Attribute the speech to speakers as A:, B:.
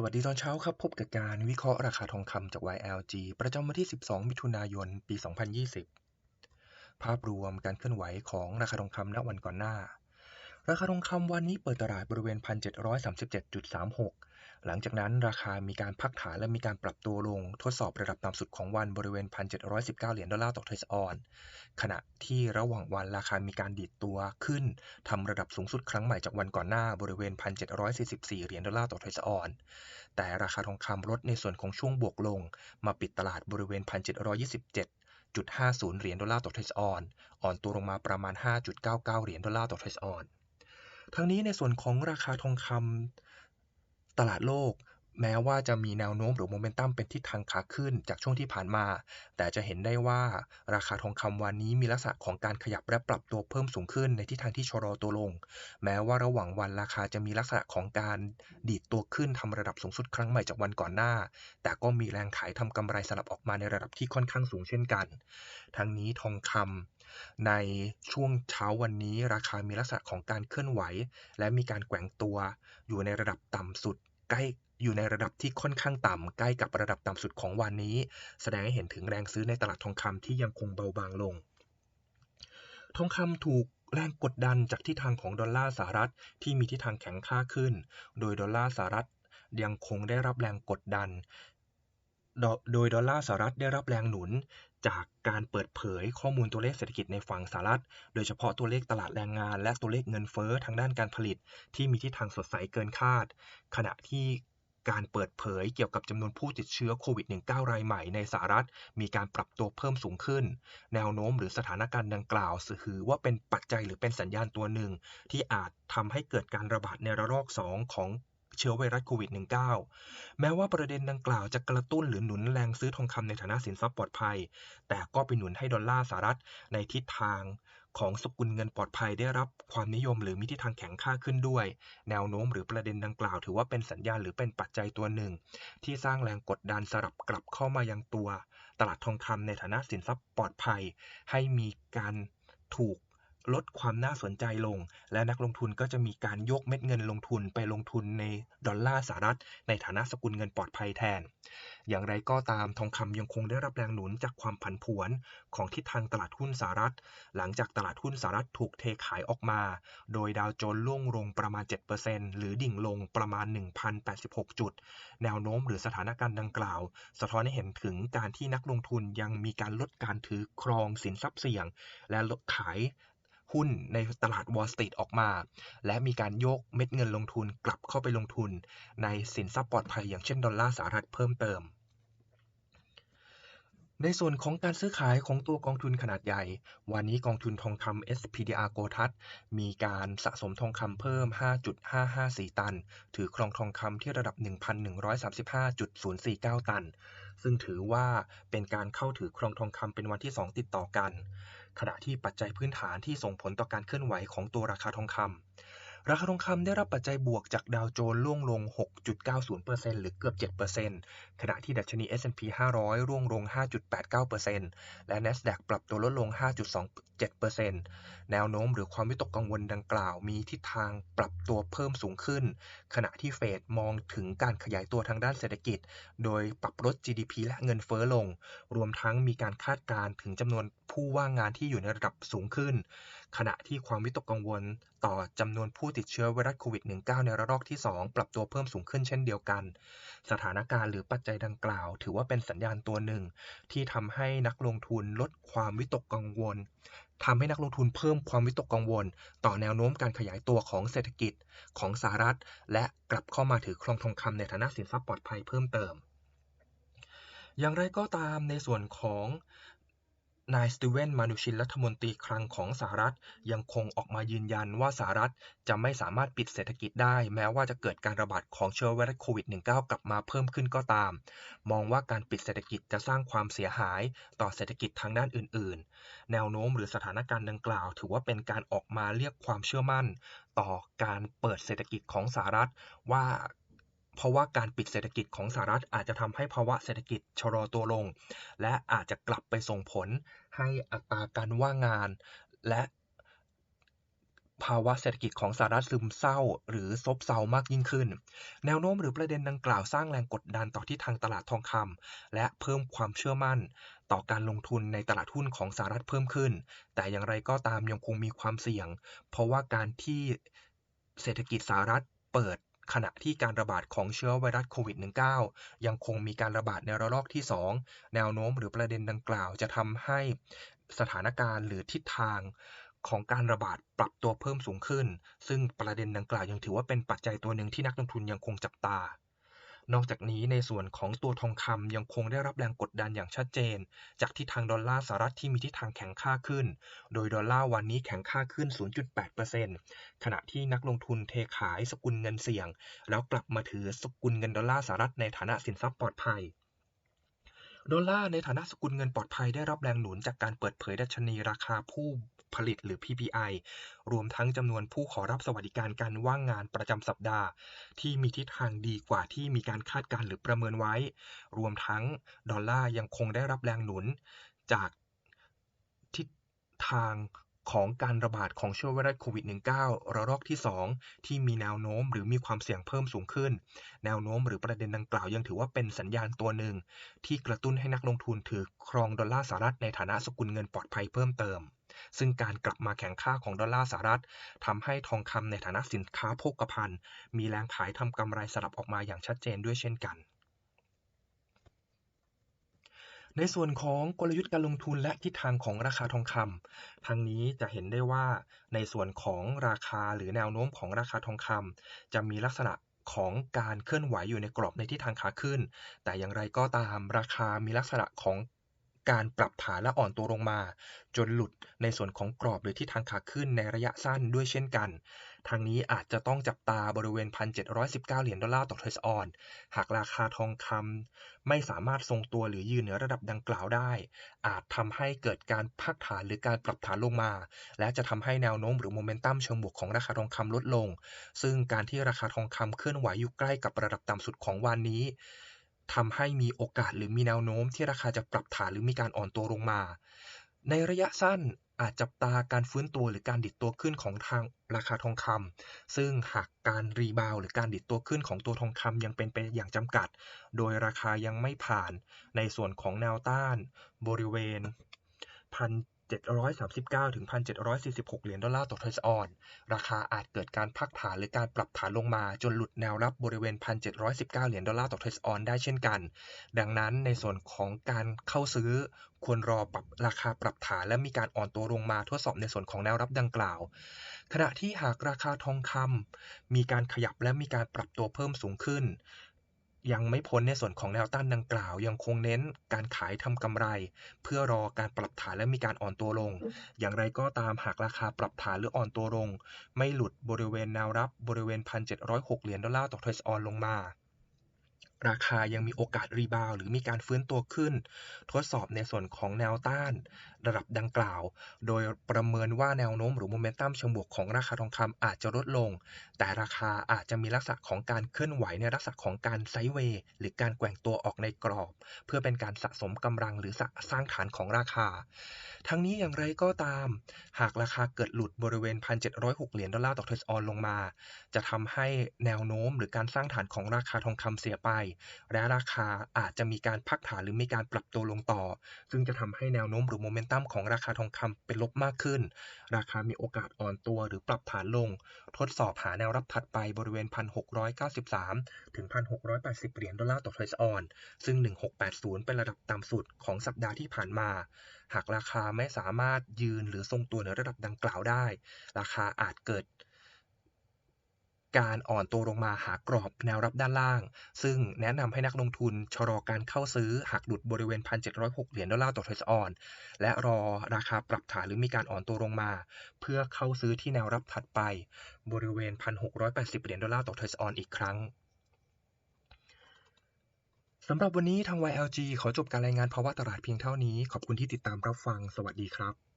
A: สวัสดีตอนเช้าครับ พบกับการวิเคราะห์ราคาทองคำจาก YLG ประจำวันที่ 12 มิถุนายน ปี 2020 ภาพรวมการเคลื่อนไหวของราคาทองคำณวันก่อนหน้า ราคาทองคำวันนี้เปิดตลาดบริเวณ 1,737.36 หลังจากนั้นราคามีการพักฐานและมีการปรับตัวลงทดสอบระดับต่ำสุดของวันบริเวณ 1,719 เหรียญดอลลาร์ต่อเทรซออน ขณะที่ระหว่างวันราคามีการดีดตัวขึ้นทำระดับสูงสุดครั้งใหม่จากวันก่อนหน้าบริเวณ 1,744 เหรียญดอลลาร์ต่อเทรซออน แต่ราคาทองคำลดในส่วนของช่วงบวกลง มาปิดตลาดบริเวณ 1,727.50 เหรียญดอลลาร์ต่อเทรซออน อ่อนตัวลงมาประมาณ 5.99 เหรียญดอลลาร์ต่อเทรซออน ทั้งนี้ในส่วนของราคาทองคำ ตลาดโลก แม้ว่าจะมีแนวโน้มหรือโมเมนตัมเป็นทิศทางขาขึ้นจากช่วงที่ผ่านมา แต่จะเห็นได้ว่าราคาทองคำวันนี้มีลักษณะของการขยับและปรับตัวเพิ่มสูงขึ้นในทิศทางที่ชะลอตัวลง แม้ว่าระหว่างวันราคาจะมีลักษณะของการดีดตัวขึ้นทำระดับสูงสุดครั้งใหม่จากวันก่อนหน้า แต่ก็มีแรงขายทำกำไรสลับออกมาในระดับที่ค่อนข้างสูงเช่นกัน ทั้งนี้ทองคำในช่วงเช้าวันนี้ราคามีลักษณะของการเคลื่อนไหว และมีการแกว่งตัวอยู่ในระดับต่ำสุด ใกล้อยู่ในระดับที่ค่อนข้างต่ำใกล้กับระดับต่ำสุดของวันนี้ แสดงให้เห็นถึงแรงซื้อในตลาดทองคำที่ยังคงเบาบางลง ทองคำถูกแรงกดดันจากทิศทางของดอลลาร์สหรัฐที่มีทิศทางแข็งค่าขึ้น โดยดอลลาร์สหรัฐยังคงได้รับแรงกดดัน โดยดอลลาร์สหรัฐได้รับแรงหนุนจากการเปิดเผยข้อมูลตัวเลขเศรษฐกิจในฝั่งสหรัฐ โดยเฉพาะตัวเลขตลาดแรงงาน และตัวเลขเงินเฟ้อทางด้านการผลิต ที่มีทิศทางสดใสเกินคาด ขณะที่การเปิดเผยเกี่ยวกับจำนวนผู้ติดเชื้อโควิด -19 รายใหม่ในสหรัฐ มีการปรับตัวเพิ่มสูงขึ้น แนวโน้มหรือสถานการณ์ดังกล่าวถือว่าเป็นปัจจัยหรือเป็นสัญญาณตัวหนึ่ง ที่อาจทำให้เกิดการระบาดในระลอก 2 ของ เชื้อไวรัสโควิด -19 แม้ว่าประเด็นดังกล่าวจะกระตุ้นหรือหนุนแรงซื้อทองคำในฐานะสินทรัพย์ปลอดภัย แต่ก็ไปหนุนให้ดอลลาร์สหรัฐในทิศทางของสกุลเงินปลอดภัยได้รับความนิยมหรือมีทิศทางแข็งค่าขึ้นด้วย แนวโน้มหรือประเด็นดังกล่าว ถือว่าเป็นสัญญาณหรือเป็นปัจจัยตัวหนึ่ง ที่สร้างแรงกดดันสลับกลับเข้ามายังตัว ตลาดทองคำในฐานะสินทรัพย์ปลอดภัย ให้มีการถูก ลดความน่าสนใจลง และนักลงทุนก็จะมีการยกเม็ดเงินลงทุนไปลงทุนในดอลลาร์สหรัฐ ในฐานะสกุลเงินปลอดภัยแทน อย่างไรก็ตามทองคำยังคงได้รับแรงหนุนจากความผันผวนของทิศทางตลาดหุ้นสหรัฐ หลังจากตลาดหุ้นสหรัฐถูกเทขายออกมา โดยดาวโจนส์ล่วงลงประมาณ 7%หรือดิ่งลงประมาณ 1,086 จุด แนวโน้มหรือสถานการณ์ดังกล่าว สะท้อนให้เห็นถึงการที่นักลงทุนยังมีการลดการถือครองสินทรัพย์เสี่ยง และลดขาย หุ้นในตลาดวอลสตรีทออกมา และมีการโยกเม็ดเงินลงทุนกลับเข้าไปลงทุน ในสินทรัพย์ปลอดภัยอย่างเช่นดอลลาร์สหรัฐเพิ่มเติม ในส่วนของการซื้อขายของตัวกองทุนขนาดใหญ่ วันนี้กองทุนทองคำ SPDR โกทัศมีการสะสมทองคำเพิ่ม 5.554 ตัน ถือครองทองคำที่ระดับ 1,135.049 ตันซึ่งถือว่าเป็นการเข้าถือครองทองคำเป็นวันที่ 2 ติดต่อกัน ขณะที่ปัจจัยพื้นฐานที่ส่งผลต่อการเคลื่อนไหวของตัวราคาทองคำราคาทองคำได้รับปัจจัยบวกจากดาวโจนส์ร่วงลง 6.90%หรือเกือบ 7%ขณะที่ดัชนี S&P 500 ร่วงลง 5.89%และ NASDAQ ปรับตัวลดลง 5.27%แนวโน้มหรือความวิตกกังวลดังกล่าวมีทิศทางปรับตัวเพิ่มสูงขึ้น ขณะที่เฟดมองถึงการขยายตัวทางด้านเศรษฐกิจ โดยปรับลด GDP และเงินเฟ้อลง รวมทั้งมีการคาดการณ์ถึงจำนวนผู้ว่างงานที่อยู่ในระดับสูงขึ้น ขณะที่ความวิตกกังวลต่อจำนวนผู้ติดเชื้อไวรัสโควิด -19 ในระลอกที่ 2 ปรับตัวเพิ่มสูงขึ้นเช่นเดียวกัน สถานการณ์หรือปัจจัยดังกล่าว ถือว่าเป็นสัญญาณตัวหนึ่ง ที่ทำให้นักลงทุนลดความวิตกกังวลทำให้นักลงทุนเพิ่มความวิตกกังวล ต่อแนวโน้มการขยายตัวของเศรษฐกิจของสหรัฐ และกลับเข้ามาถือครองทองคำในฐานะสินทรัพย์ปลอดภัยเพิ่มเติมอย่างไรก็ตามในส่วนของ นายสตีเวนมานูชินรัฐมนตรีคลังของสหรัฐ ยังคงออกมายืนยันว่าสหรัฐจะไม่สามารถปิดเศรษฐกิจได้ แม้ว่าจะเกิดการระบาดของเชื้อไวรัสโควิด -19 กลับมาเพิ่มขึ้นก็ตาม มองว่าการปิดเศรษฐกิจจะสร้างความเสียหายต่อเศรษฐกิจทางด้านอื่น ๆ แนวโน้มหรือสถานการณ์ดังกล่าว ถือว่าเป็นการออกมาเรียกความเชื่อมั่น ต่อการเปิดเศรษฐกิจของสหรัฐว่า เพราะว่าการปิดเศรษฐกิจของสหรัฐอาจจะทำให้ภาวะเศรษฐกิจชะลอตัวลง และอาจจะกลับไปส่งผลให้อัตราการว่างงาน และภาวะเศรษฐกิจของสหรัฐซึมเศร้า หรือซบเซามากยิ่งขึ้น แนวโน้มหรือประเด็นดังกล่าวสร้างแรงกดดันต่อที่ทางตลาดทองคำและเพิ่มความเชื่อมั่น ต่อการลงทุนในตลาดหุ้นของสหรัฐเพิ่มขึ้น แต่อย่างไรก็ตามยังคงมีความเสี่ยง เพราะว่าการที่เศรษฐกิจสหรัฐเปิด ขณะที่การระบาดของเชื้อไวรัสโควิด -19 ยังคงมีการระบาดในระลอกที่ 2 แนวโน้มหรือประเด็นดังกล่าว จะทำให้สถานการณ์หรือทิศทางของการระบาดปรับตัวเพิ่มสูงขึ้น ซึ่งประเด็นดังกล่าวยังถือว่าเป็นปัจจัยตัวหนึ่งที่นักลงทุนยังคงจับตา นอกจากนี้ในส่วนของตัวทองคำยังคงได้รับแรงกดดันอย่างชัดเจน จากทิศทางดอลลาร์สหรัฐที่มีทิศทางแข็งค่าขึ้น โดยดอลลาร์วันนี้แข็งค่าขึ้น 0.8%ขณะที่นักลงทุนเทขายสกุลเงินเสี่ยง แล้วกลับมาถือสกุลเงินดอลลาร์สหรัฐในฐานะสินทรัพย์ปลอดภัย ดอลลาร์ในฐานะสกุลเงินปลอดภัยได้รับแรงหนุนจากการเปิดเผยดัชนีราคาผู้ผลิตหรือ PPI รวมทั้งจำนวนผู้ขอรับสวัสดิการการว่างงานประจำสัปดาห์ ที่มีทิศทางดีกว่าที่มีการคาดการณ์หรือประเมินไว้ รวมทั้งดอลลาร์ยังคงได้รับแรงหนุนจากทิศทาง ของการระบาดของเชื้อไวรัสโควิด -19 ระลอกที่ 2 ที่มีแนวโน้มหรือมีความเสี่ยงเพิ่มสูงขึ้น แนวโน้มหรือประเด็นดังกล่าวยังถือว่าเป็นสัญญาณตัวหนึ่ง ที่กระตุ้นให้นักลงทุนถือครองดอลลาร์สหรัฐในฐานะสกุลเงินปลอดภัยเพิ่มเติม ซึ่งการกลับมาแข็งค่าของดอลลาร์สหรัฐทำให้ทองคำในฐานะสินค้าโภคภัณฑ์ มีแรงขายทำกำไรสลับออกมาอย่างชัดเจนด้วยเช่นกัน ในส่วนของกลยุทธ์การลงทุนและทิศทางของราคาทองคำทางนี้จะเห็นได้ว่าในส่วนของราคาหรือแนวโน้มของราคาทองคำจะมีลักษณะของการเคลื่อนไหวอยู่ในกรอบในทิศทางขาขึ้น แต่อย่างไรก็ตามราคามีลักษณะของ การปรับฐานและอ่อนตัวลงมา จนหลุดในส่วนของกรอบหรือทิศทางขาขึ้นในระยะสั้นด้วยเช่นกัน ทางนี้อาจจะต้องจับตาบริเวณ 1,719 เหรียญดอลลาร์ต่อเทรซออน หากราคาทองคำไม่สามารถทรงตัวหรือยืนเหนือระดับดังกล่าวได้ อาจทำให้เกิดการพักฐานหรือการปรับฐานลงมา และจะทำให้แนวโน้มหรือโมเมนตัมเชิงบวกของราคาทองคำลดลง ซึ่งการที่ราคาทองคำเคลื่อนไหวอยู่ใกล้กับระดับต่ำสุดของวันนี้ ทำให้มีโอกาสหรือมีแนวโน้มที่ราคาจะปรับฐานหรือมีการอ่อนตัวลงมา ในระยะสั้นอาจจับตาการฟื้นตัวหรือการดิดตัวขึ้นของทางราคาทองคำซึ่งหากการรีบาวหรือการดิดตัวขึ้นของตัวทองคำยังเป็นไปอย่างจำกัด โดยราคายังไม่ผ่านในส่วนของแนวต้านบริเวณ 739- ถึง 1,746 เหรียญดอลลาร์ต่อทรัสออน ราคาอาจเกิดการพักฐานหรือการปรับฐานลงมา จนหลุดแนวรับบริเวณ 1,719 เหรียญดอลลาร์ต่อทรัสออนได้เช่นกัน ดังนั้นในส่วนของการเข้าซื้อควรรอปรับราคาปรับฐานและมีการอ่อนตัวลงมาทดสอบในส่วนของแนวรับดังกล่าว ขณะที่หากราคาทองคำมีการขยับและมีการปรับตัวเพิ่มสูงขึ้น ยังไม่พ้นในส่วนของแนวต้านดังกล่าว ยังคงเน้นการขายทำกำไร เพื่อรอการปรับฐานและมีการอ่อนตัวลง อย่างไรก็ตามหากราคาปรับฐานหรืออ่อนตัวลง ไม่หลุดบริเวณแนวรับบริเวณ 1,706 เหรียญดอลลาร์ต่อเทรซออนลงมา ราคายังมีโอกาสรีบาวหรือมีการฟื้นตัวขึ้น ทดสอบในส่วนของแนวต้านระดับดังกล่าว โดยประเมินว่าแนวโน้มหรือโมเมนตัมเชิงบวกของราคาทองคำอาจจะลดลง แต่ราคาอาจจะมีลักษณะของการเคลื่อนไหวในลักษณะของการไซด์เวย์หรือการแกว่งตัวออกในกรอบ เพื่อเป็นการสะสมกำลังหรือสร้างฐานของราคา ทั้งนี้อย่างไรก็ตาม หากราคาเกิดหลุดบริเวณ 1,706 เหรียญดอลลาร์ต่อเทรซออนลงมา จะทำให้แนวโน้มหรือการสร้างฐานของราคาทองคำเสียไป และราคาอาจจะมีการพักฐานหรือมีการปรับตัวลงต่อ ซึ่งจะทำให้แนวโน้มหรือโมเมนตัมของราคาทองคำเป็นลบมากขึ้น ราคามีโอกาสอ่อนตัวหรือปรับฐานลง ทดสอบหาแนวรับถัดไปบริเวณ 1,693 ถึง 1,680 เหรียญดอลลาร์ต่อเทรซออน ซึ่ง 1680 เป็นระดับต่ำสุดของสัปดาห์ที่ผ่านมา หากราคาไม่สามารถยืนหรือทรงตัวในระดับดังกล่าวได้ ราคาอาจเกิด การอ่อนตัวลงมาหากรอบแนวรับด้านล่าง ซึ่งแนะนำให้นักลงทุนชะลอการเข้าซื้อหากหลุดบริเวณ 1,706 เหรียญดอลลาร์ต่อเทรซออน และรอราคาปรับฐานหรือมีการอ่อนตัวลงมา เพื่อเข้าซื้อที่แนวรับถัดไปบริเวณ 1,680 เหรียญดอลลาร์ต่อเทรซออนอีกครั้งสำหรับวันนี้ทาง YLG ขอจบการรายงานภาวะตลาดเพียงเท่านี้ ขอบคุณที่ติดตามรับฟัง สวัสดีครับ